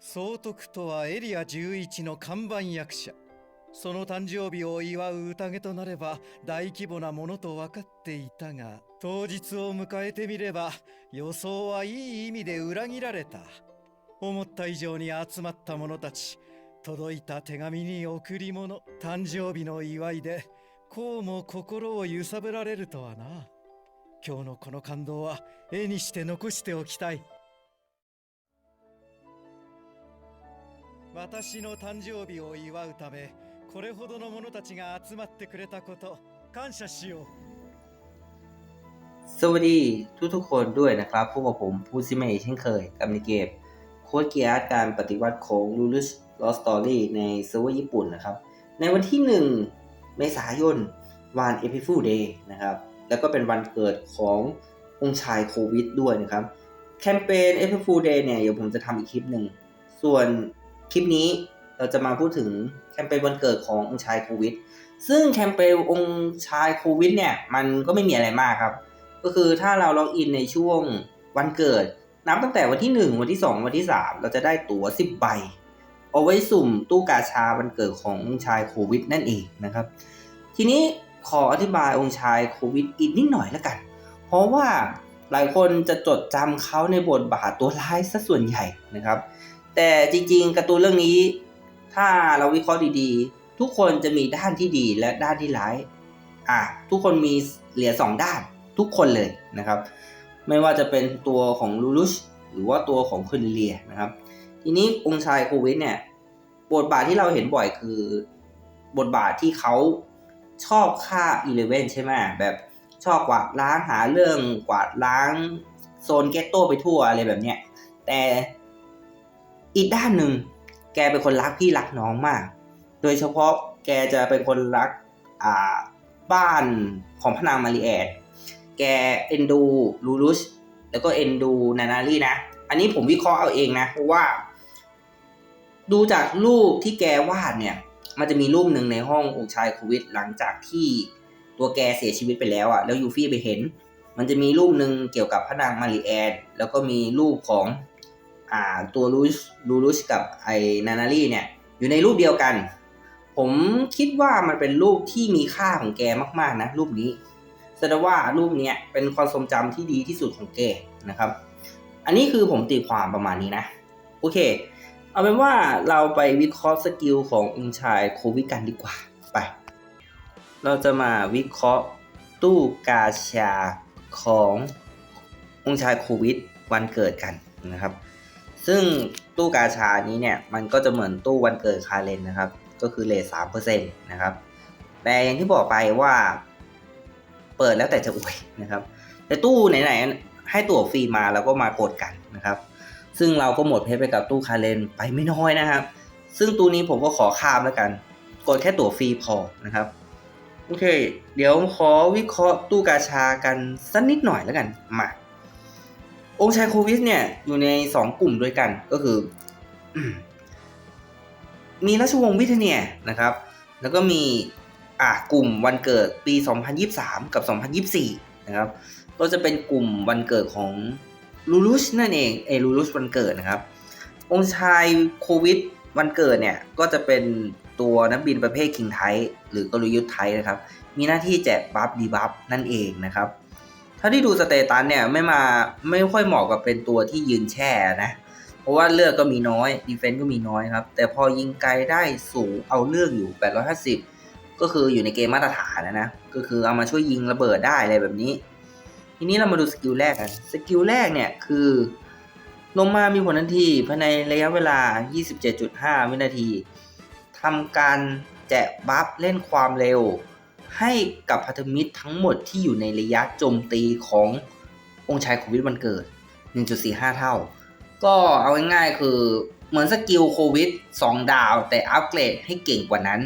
総督とはエリア11の看板役者。その誕生日を祝う宴となれば大規模なものと分かっていたが当日を迎えてみれば予想はいい意味で裏切られた。思った以上に集まった者たち届いた手紙に贈り物誕生日の祝いでこうも心を揺さぶられるとはな。今日のこの感動は絵にして残しておきたい。私の誕生日を祝うためこれほどの者たちが集まってくれたこと感謝しよう สวัสดีทุกๆคนด้วยนะครับพบกับผมพูซิเมย์เช่นเคยกับในเกมโค้ดเกียร์การปฏิวัติของ l u l u s Lost Story ในเซิร์ฟเวอร์ญี่ปุ่นนะครับ ในวันที่ 1 เมษายน วัน a p r i l Day นะครับ แล้วก็เป็นวันเกิดขององค์ชายโควิดด้วยนะครับ แคมเปญ a p r i l Day เนี่ย เดี๋ยวผมจะทำอีกคลิปหนึ่ง ส่วน คลิปนี้เราจะมาพูดถึงแคมเปญวันเกิดขององค์ชายโควิด ซึ่งแคมเปญองค์ชายโควิดเนี่ยมันก็ไม่มีอะไรมากครับ ก็คือถ้าเราล็อกอินในช่วงวันเกิด นับตั้งแต่วันที่ 1 วันที่ 2 วันที่ 3 เราจะได้ตั๋ว 10 ใบ เอาไว้สุ่มตู้กาชาวันเกิดขององค์ชายโควิดนั่นเองนะครับ ทีนี้ขออธิบายองค์ชายโควิดอีกนิดหน่อยแล้วกัน เพราะว่าหลายคนจะจดจำเขาในบทบาทตัวร้ายซะส่วนใหญ่นะครับ แต่จริงๆการ์ตูนเรื่องนี้ ถ้าเราวิเคราะห์ดีๆ ทุกคนจะมีด้านที่ดีและด้านที่ร้าย อะทุกคนมีเหรียญสองด้านทุกคนเลยนะครับ ไม่ว่าจะเป็นตัวของลูลุชหรือว่าตัวของคุณเลียนะครับ ทีนี้องค์ชายโควิดเนี่ยบทบาทที่เราเห็นบ่อยคือบทบาทที่เขาชอบฆ่าอีเลเวนใช่ไหมแบบชอบกวาดล้างหาเรื่องกวาดล้างโซนเกตโต้ไปทั่วอะไรแบบเนี้ยแต่ อีกด้านหนึ่ง แกเป็นคนรักพี่รักน้องมาก โดยเฉพาะแกจะเป็นคนรักอ่าบ้านของพระนางมาริแอด แกเอ็นดูลูรุชแล้วก็เอ็นดูนานารีนะ อันนี้ผมวิเคราะห์เอาเองนะ เพราะว่า ดูจากรูปที่แกวาดเนี่ย มันจะมีรูปหนึ่งในห้ององค์ชายโควิดหลังจากที่ตัวแกเสียชีวิตไปแล้วอะ่ะ แล้วยูฟี่ไปเห็น มันจะมีรูปหนึ่งเกี่ยวกับพระนางมาริแอนแล้วก็มีรูปของ อ่าตัวลูชลูชกับไอนานารีเนี่ย อยู่ในรูปเดียวกัน ผมคิดว่ามันเป็นรูปที่มีค่าของแกมากๆนะรูปนี้แสดงว่ารูปเนี้ยเป็นความทรงจำที่ดีที่สุดของแกนะครับ อันนี้คือผมตีความประมาณนี้นะ โอเค เอาเป็นว่าเราไปวิเคราะห์สกิลขององค์ชายโควิดกันดีกว่าไป เราจะมาวิเคราะห์ตู้กาชาขององค์ชายโควิดวันเกิดกันนะครับ ซึ่งตู้กาชานี้เนี่ย มันก็จะเหมือนตู้วันเกิดคาเลนนะครับ ก็คือเลทสามเปอร์เซ็นต์นะครับ แต่อย่างที่บอกไปว่า เปิดแล้วแต่จะอวยนะครับ แต่ตู้ไหนๆให้ตั๋วฟรีมาแล้วก็มากดกันนะครับ ซึ่งเราก็หมดเพชรไปกับตู้คาเลนไปไม่น้อยนะครับ ซึ่งตู้นี้ผมก็ขอข้ามแล้วกัน กดแค่ตั๋วฟรีพอนะครับโอเค เดี๋ยวขอวิเคราะห์ตู้กาชากันสักนิดหน่อยแล้วกันมา องค์ชายโควิดเนี่ยอยู่ใน2กลุ่มด้วยกันก็คือ มีราชวงศ์วิเทเนียนะครับ แล้วก็มีอะกลุ่มวันเกิดปี 2023 กับ 2024 นะครับ ก็จะเป็นกลุ่มวันเกิดของลูลุชนั่นเองเอลูลุชวันเกิดนะครับ องค์ชายโควิดวันเกิดเนี่ยก็จะเป็นตัวนักบินประเภทคิงไทหรือกลยุทธ์ไทยนะครับ มีหน้าที่แจกบัฟดีบัฟนั่นเองนะครับ ถ้าที่ดูสเตตัสเนี่ยไม่มาไม่ค่อยเหมาะกับเป็นตัวที่ยืนแช่นะ เพราะว่าเลือกก็มีน้อยดีเฟนต์ก็มีน้อยครับ แต่พอยิงไกลได้สูงเอาเรื่องอยู่ 850 ก็คืออยู่ในเกมมาตรฐานนะนะ ก็คือเอามาช่วยยิงระเบิดได้อะไรแบบนี้ ทีนี้เรามาดูสกิลแรกกันสกิลแรกเนี่ยคือ ลงมามีผลทันทีภายในระยะเวลา 27.5 วินาทีทำการแจกบัฟเล่นความเร็ว ให้กับพันธมิตรทั้งหมดที่อยู่ในระยะโจมตีขององค์ชายโควิดวันเกิด 1.45 เท่า ก็เอาง่ายๆคือเหมือนสกิลโควิด2 ดาว แต่อัปเกรดให้เก่งกว่านั้น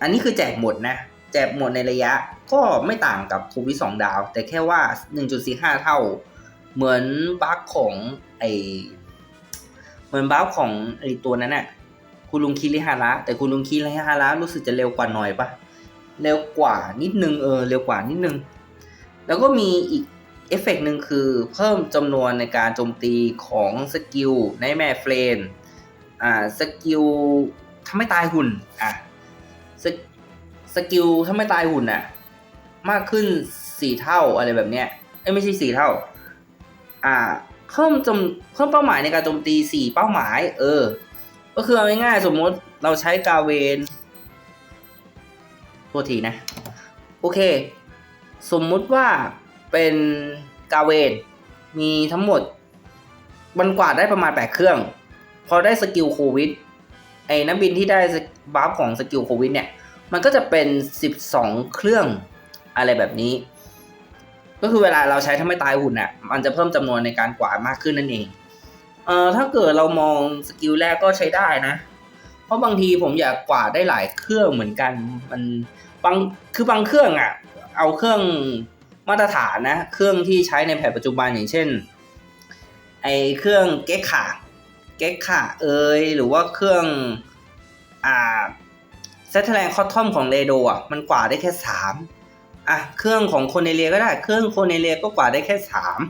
อันนี้คือแจกหมดนะ แจกหมดในระยะก็ไม่ต่างกับโควิด2 ดาว แต่แค่ว่า 1.45 เท่า เหมือนบัคของไอเหมือนบัคของไอตัวนั้นน่ะคุณลุงคิริฮาระแต่คุณลุงคิริฮาระรู้สึกจะเร็วกว่าหน่อยปะ เร็วกว่านิดนึงเออเร็วกว่านิดนึง แล้วก็มีอีกเอฟเฟกต์หนึ่งคือเพิ่มจำนวนในการโจมตีของสกิลในแม่เฟรนอ่าสกิลทำให้ตายหุ่นอะสกสกิลทำให้ตายหุ่นอะมากขึ้นสี่เท่าอะไรแบบเนี้ยเอ้ไม่ใช่สี่เท่าอ่าเพิ่มจำเพิ่มเป้าหมายในการโจมตีสี่เป้าหมาย เออ ก็คือเอาง่ายๆสมมติเราใช้กาเวน ษทีนะ โอเค สมมุติว่าเป็นกาเวนมีทั้งหมดมันกวาดได้ประมาณ8เครื่อง พอได้สกิลโควิดไอ้นักบินที่ได้บัฟของสกิลโควิดเนี่ย มันก็จะเป็น 12 เครื่องอะไรแบบนี้ ก็คือเวลาเราใช้ทำให้ตายหุ่นอะ มันจะเพิ่มจำนวนในการกวาดมากขึ้นนั่นเอง เอ่อถ้าเกิดเรามองสกิลแรกก็ใช้ได้นะ เพราะบางทีผมอยากกวาดได้หลายเครื่องเหมือนกัน มัน บางคือบางเครื่องอะ เอาเครื่องมาตรฐานนะ เครื่องที่ใช้ในแผนปัจจุบันอย่างเช่น ไอเครื่องเก๊กขาเก๊กขาเอยหรือว่าเครื่องอ่าเซตแลงคอตทอมของเรโดอะมันกว่าได้แค่สามอะเครื่องของโคเนเลียก็ได้ เครื่องโคเนเลียก็กว่าได้แค่สาม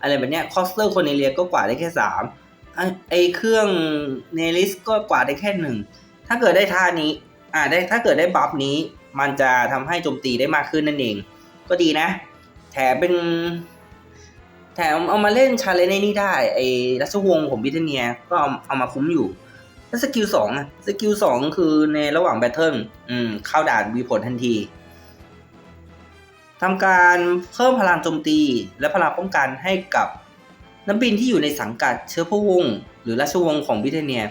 อะไรแบบเนี้ยคอสเตอร์โคเนเลียก็กว่าได้แค่สามไอเครื่องเนลิสก็กว่าได้แค่หนึ่งถ้าเกิดได้ท่านี้ อ่าได้ถ้าเกิดได้บัฟนี้ มันจะทำให้โจมตีได้มากขึ้นนั่นเอง ก็ดีนะ แถมเป็น แถมเอามาเล่นชาเลนจ์ในนี่ได้ไอ้รัชวงศ์ของบิทเนียก็เอาเอามาคุ้มอยู่แล้วสกิลสองอะสกิลสองคือในระหว่างแบทเทิลอืมเข้าด่านมีผลทันทีทำการเพิ่มพลังโจมตี และพลังป้องกันให้กับนักบินที่อยู่ในสังกัดเชื้อพระวงศ์หรือราชวงศ์ของบิทเนีย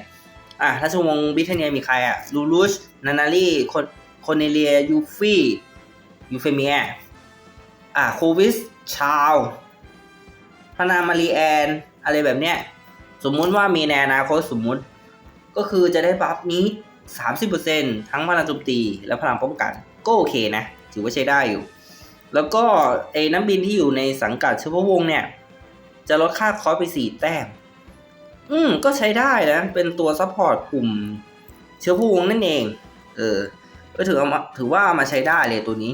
อะราชวงบิทเนียมีใครอะลูรุชนานารีคนโคเนเลียยูฟี่ยูเฟเมียอะโควิสชาวพนามารีแอนอะไรแบบเนี้ยสมมุติว่ามีในอนาคตสมมุติ ก็คือจะได้บัฟนี้ 30%ทั้งพลังโจมตีและพลังป้องกัน ก็โอเคนะ ถือว่าใช้ได้อยู่ แล้วก็ไอ้น้ำบินที่อยู่ในสังกัดเชื้อพระวงเนี่ย จะลดค่าคอสไป 4 แต้ม อืม ก็ใช้ได้นะ เป็นตัวซัพพอร์ตกลุ่ม เชื้อพวงนั่นเอง เออ ก็ถือเอาถือว่ามาใช้ได้เลยตัวนี้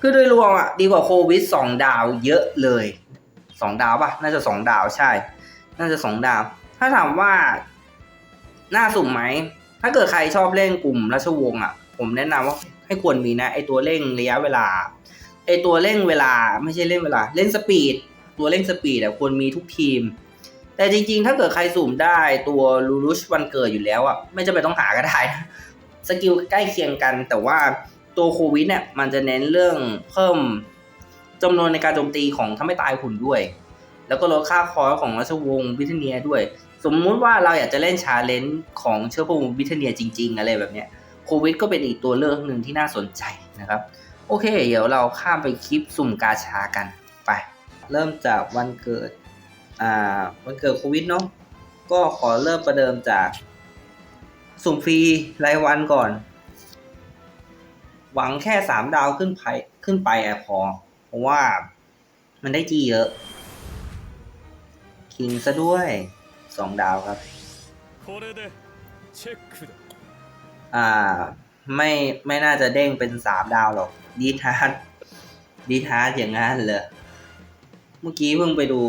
คือโดยรวมอะ ดีกว่าโควิดสองดาวเยอะเลยสองดาวป่ะ น่าจะสองดาวใช่ น่าจะสองดาว ถ้าถามว่า น่าสุ่มไหม ถ้าเกิดใครชอบเล่นกลุ่มราชวงศ์อะ ผมแนะนำว่าให้ควรมีนะ ไอตัวเร่งระยะเวลา ไอตัวเร่งเวลา ไม่ใช่เล่นเวลา เล่นสปีด ตัวเร่งสปีดอะควรมีทุกทีม แต่จริงๆ ถ้าเกิดใครสุ่มได้ตัวลูรุชวันเกิดอยู่แล้วอะไม่จำเป็นต้องหาก็ได้นะสกิลใกล้เคียงกัน แต่ว่าตัวโควิดเนี่ยมันจะเน้นเรื่องเพิ่มจำนวนในการโจมตีของทำให้ตายหุ่นด้วย แล้วก็ลดค่าคอร์สของราชวงศ์บิทเนียด้วย สมมุติว่าเราอยากจะเล่นชาเลนจ์ของเชื้อพระวงศ์บิทเนียจริง ๆ อะไรแบบเนี้ยโควิดก็เป็นอีกตัวเลือกหนึ่งที่น่าสนใจนะครับ โอเค เดี๋ยวเราข้ามไปคลิปสุ่มกาชากันไป เริ่มจากวันเกิด อ่ามันเกิดโควิดเนาะก็ขอเริ่มประเดิมจากสุ่มฟรีรายวันก่อน หวังแค่สามดาวขึ้นไปขึ้นไปแอะพอ เพราะว่ามันได้จีเยอะ คิงซะด้วยสองดาวครับ อ่า ไม่ไม่น่าจะเด้งเป็นสามดาวหรอก ดีทาร์ดดีทาร์ดอย่างนั้นเลย เมื่อกี้เพิ่งไปดู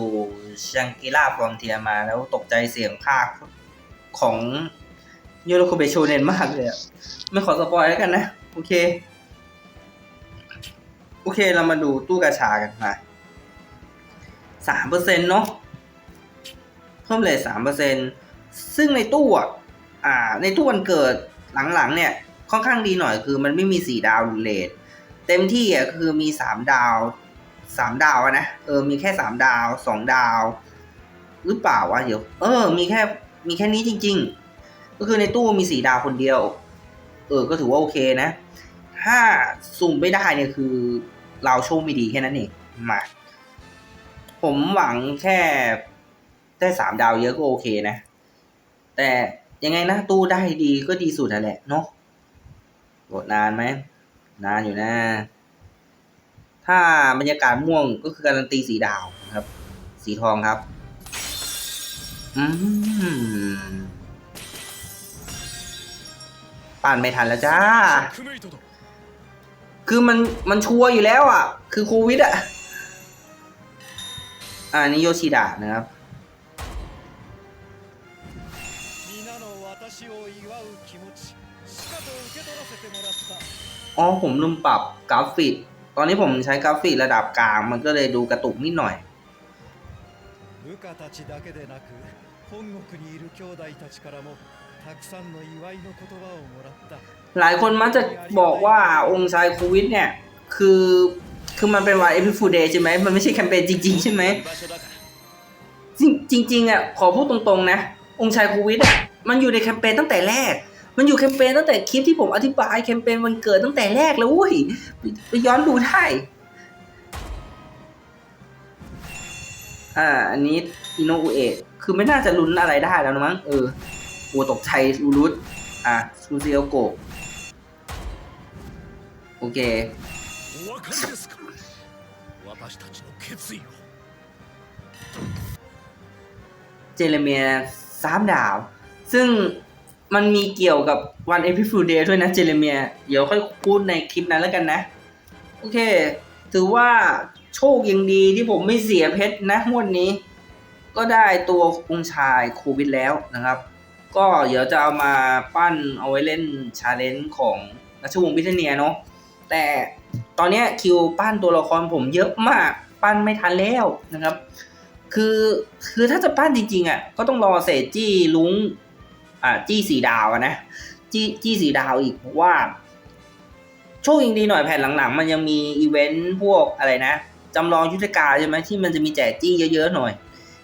ชังกิล่าฟรอนเทียมาแล้วตกใจเสียงภาคของโยโรโคเบโชเนนมากเลยอะไม่ขอสปอยแล้วกันนะ โอเค โอเคเรามาดูตู้กาชากันมาสามเปอร์เซ็นต์เนาะเพิ่มเลยสามเปอร์เซ็นต์ซึ่งในตู้อะอ่า ในตู้วันเกิดหลังๆ เนี่ย ค่อนข้างดีหน่อยคือมันไม่มีสี่ดาวรือเลทเต็มที่อะคือมีสามดาว สามดาวอะนะเออมีแค่สามดาวสองดาว หรือเปล่าวะเดี๋ยว เออ มีแค่มีแค่นี้จริง ๆ ก็คือในตู้มีสี่ดาวคนเดียว เออ ก็ถือว่าโอเคนะ ถ้าสุ่มไม่ได้เนี่ยคือ เราโชคไม่ดีแค่นั้นเองมาผมหวังแค่ได้สามดาวเยอะก็โอเคนะ แต่ยังไงนะตู้ได้ดีก็ดีสุดนั่นแหละเนาะโหลดนานไหมนานอยู่นะ ถ้าบรรยากาศม่วงก็คือการันตีสีดาวครับ สีทองครับ อืมปั่นไม่ทันแล้วจ้า คือมันมันชัวร์อยู่แล้วอะ คือโควิดอะ อ่านี่โยชิดะนะครับ อ๋อผมลืมปรับกราฟิก ตอนนี้ผมใช้กราฟิกระดับกลาง มันก็เลยดูกระตุกนิดหน่อย 部下たちだけでなく本国にいる兄弟たちからもたくさんの祝いの言葉をもらった หลายคนมักจะบอกว่าองค์ชายโควิดเนี่ย คือคือมันเป็นวันเอพิฟูเดย์ใช่ไหมมันไม่ใช่แคมเปญจริง ๆ ใช่ไหม 場所だから จริงจริงๆอ่ะขอพูดตรงๆนะ องค์ชายโควิดอ่ะมันอยู่ในแคมเปญตั้งแต่แรก มันอยู่แคมเปญตั้งแต่คลิปที่ผมอธิบายแคมเปญวันเกิดตั้งแต่แรกแล้วอุ้ยไปย้อนดูได้อ่า อันนี้อินโนอุเอะคือไม่น่าจะลุ้นอะไรได้แล้วมั้ง เออโอตกชัยรูรุตอะซูซิโอโกะโอเคเจเลเมียสามดาว ซึ่ง มันมีเกี่ยวกับวันเอพิฟูเดย์ด้วยนะเจเรเมีย เดี๋ยวค่อยพูดในคลิปนั้นแล้วกันนะ โอเค ถือว่าโชคยังดีที่ผมไม่เสียเพชรนะงวดนี้ ก็ได้ตัวองชายโควิดแล้วนะครับ ก็เดี๋ยวจะเอามาปั้นเอาไว้เล่นชาเลนจ์ของราชวงศ์บิเทเนียเนาะแต่ตอนนี้คิวปั้นตัวละครผมเยอะมากปั้นไม่ทันแล้วนะครับ คือคือถ้าจะปั้นจริงๆอะก็ต้องรอเศษจี้ลุง อ่าจี้สีดาวนะจี้จี้สีดาวอีกเพราะว่าโชคยังดีหน่อยแผ่นหลังๆ มันยังมีอีเวนต์พวกอะไรนะจำลองยุทธการใช่ไหมที่มันจะมีแจกจี้เยอะๆหน่อย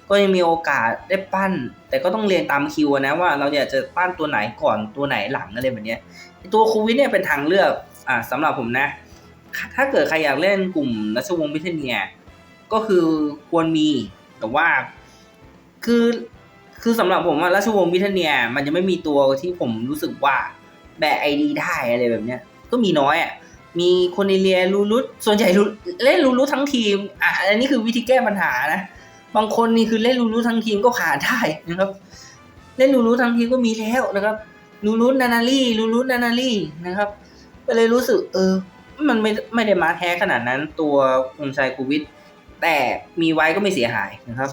ก็ยังมีโอกาสได้ปั้น แต่ก็ต้องเรียงตามคิวนะว่าเราอยากจะปั้นตัวไหนก่อนตัวไหนหลังอะไรแบบนี้ตัวโควิดเนี่ยเป็นทางเลือกอ่าสำหรับผมนะ ถ้าเกิดใครอยากเล่นกลุ่มรัชวงศ์บิเทเนียก็คือควรมีแต่ว่าคือ คือสำหรับผมว่าราชวงศ์บิทเนีย มันจะไม่มีตัวที่ผมรู้สึกว่าแบกไอดีได้อะไรแบบเนี้ย ก็มีน้อยอะ มีคนเอเลียลูรุตส่วนใหญ่เล่นลูรุตทั้งทีม อะอันนี้คือวิธีแก้ปัญหานะ บางคนนี่คือเล่นลูรุตทั้งทีมก็ผ่านได้นะครับ เล่นลูรุตทั้งทีมก็มีแล้วนะครับลูรุตนานารีลูรุตนานารีนะครับ ก็เลยรู้สึก เออ มันไม่ไม่ได้มาแท้ขนาดนั้นตัวองค์ชายคูวิทแต่มีไว้ก็ไม่เสียหายนะครับ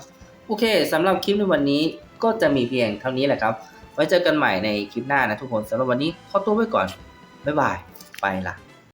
โอเคสำหรับคลิปในวันนี้ ก็จะมีเพียงเท่านี้แหละครับ ไว้เจอกันใหม่ในคลิปหน้านะทุกคนสำหรับวันนี้ขอตัวไปก่อน บ๊ายบาย ไปละ